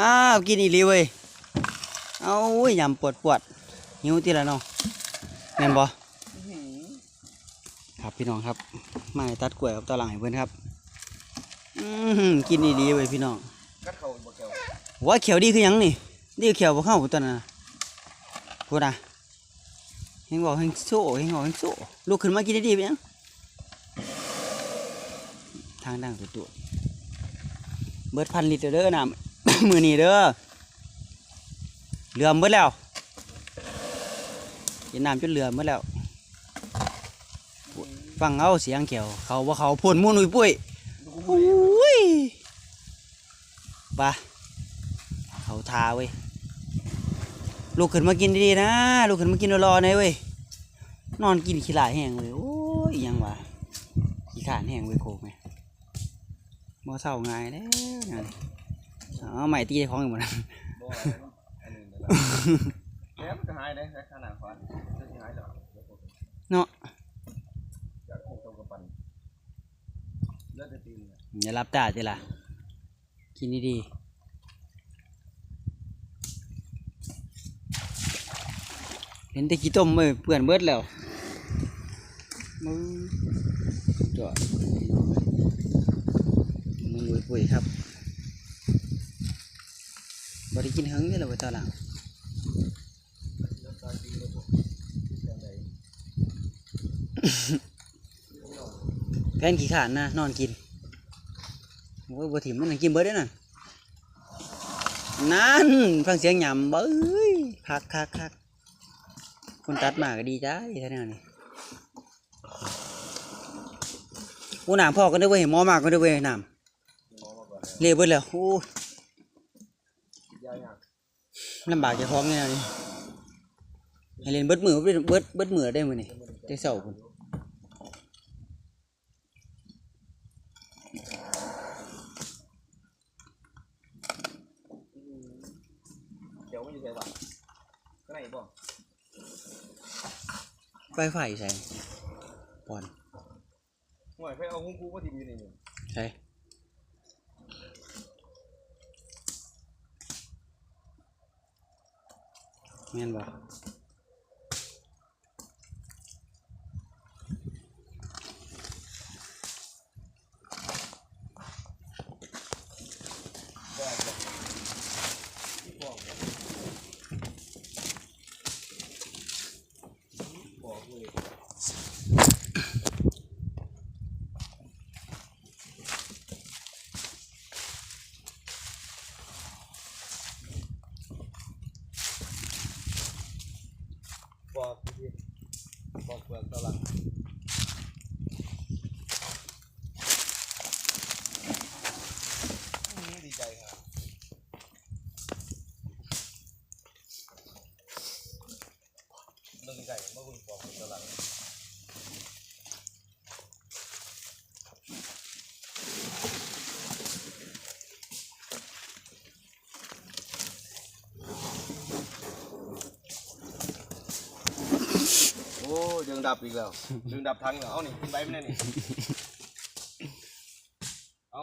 อ้าวกินอีหลีเว้ยเอาอุ้ยยำปวดปวดหิวที่ละเนาะแม่นบ่ครับพี่น้องครับมาตัดกล้วยกับตะหลังให้เพิ่นครับอือหือกินอีหลีเว้ยพี่น้องกัดเขาบ่เกี่ยวว่าเขียวดีคือยังนี่ดีเขียวบ่เข้าตัวน่ะพูดนะเฮงบอกเฮงโซ่เฮงบอกเฮงโซ่ลุกขึ้นมากินได้ดีไปยังทางดังตัวตัวเบิดพันลิตรเด้อน้ำ มือนีเด้อเหลือมเบิดแล้วกินน้ำจนเหลือมเบิดแล้ว ฟังเอาเสียงเขียว เขาว่าเขาพ่นมุ่นอุ้ยปุ้ยดูกูโอ้ยไปะเขาทาเว้ยลูกขึ้นมากินดีๆนะลูกขึ้นมากินรอๆน่อยเว้ยนอนกินขี้หลายแห้งเว้ยโอ้ยยังวะขี้ขานแห้งเว้ยโคกไหมมอเศร้าง่ายแล้วนั่น เอาใหม่ตีของอีกหมดนะบ่อันนี้นะแล้วมันก็หายได้ขนาดฟันจะหายหรอเนาะจากคงตรงกับปันเลือดจะตีนอย่ารับตาเจล่ะกินดีๆเห็นแต่ขี้ต้มเว้ยเปื่อนเบิดแล้วมึงจอดมึงรวยปุ๋ยครับ บริกินเฮิงนี่แหละเว้ยตอนหลังเลือดตายตีนเลยบ่ที่ไหนแฟนขี้ขานนะนอนกินโอ้ยบ่ถิ่มมันนั่งกินเบิดได้อนั่นนั่นฟังเสียงหยำเบ้ยคักคักคักคนตัดมาก็ดีใจแท่นี้นี่โอ้หนามพ่อกันด้วยเว้ยหมอมากกันด้วยเว้ยหนามมองมาก่อนเละเบิดแล้วโอ้ยยายาก ลำบากจะพร้อมนี่นะนี่ให้เล่นเบิดมือเบิดเบิดเบิดมือได้มื้อนี่แต่เช้าพุ่นเดี๋ยวมันอยู่ไหนวะก็ไหนบ่ไฟไฟใส่ปอนห่วยไปเอาหุ้งกูมาทิมอยู่นี่ใส่ แม่นบ่ บอกเลย บอกพี่ ปอกเปลือกตลังดีใจครับเรื่องดีใจเมื่อคุณปอกเปลือกตลัง โอ้ยยังดับอีกแล้วยังดับทังเหรอเอานี่กินไปไม่ได้นี่ เอา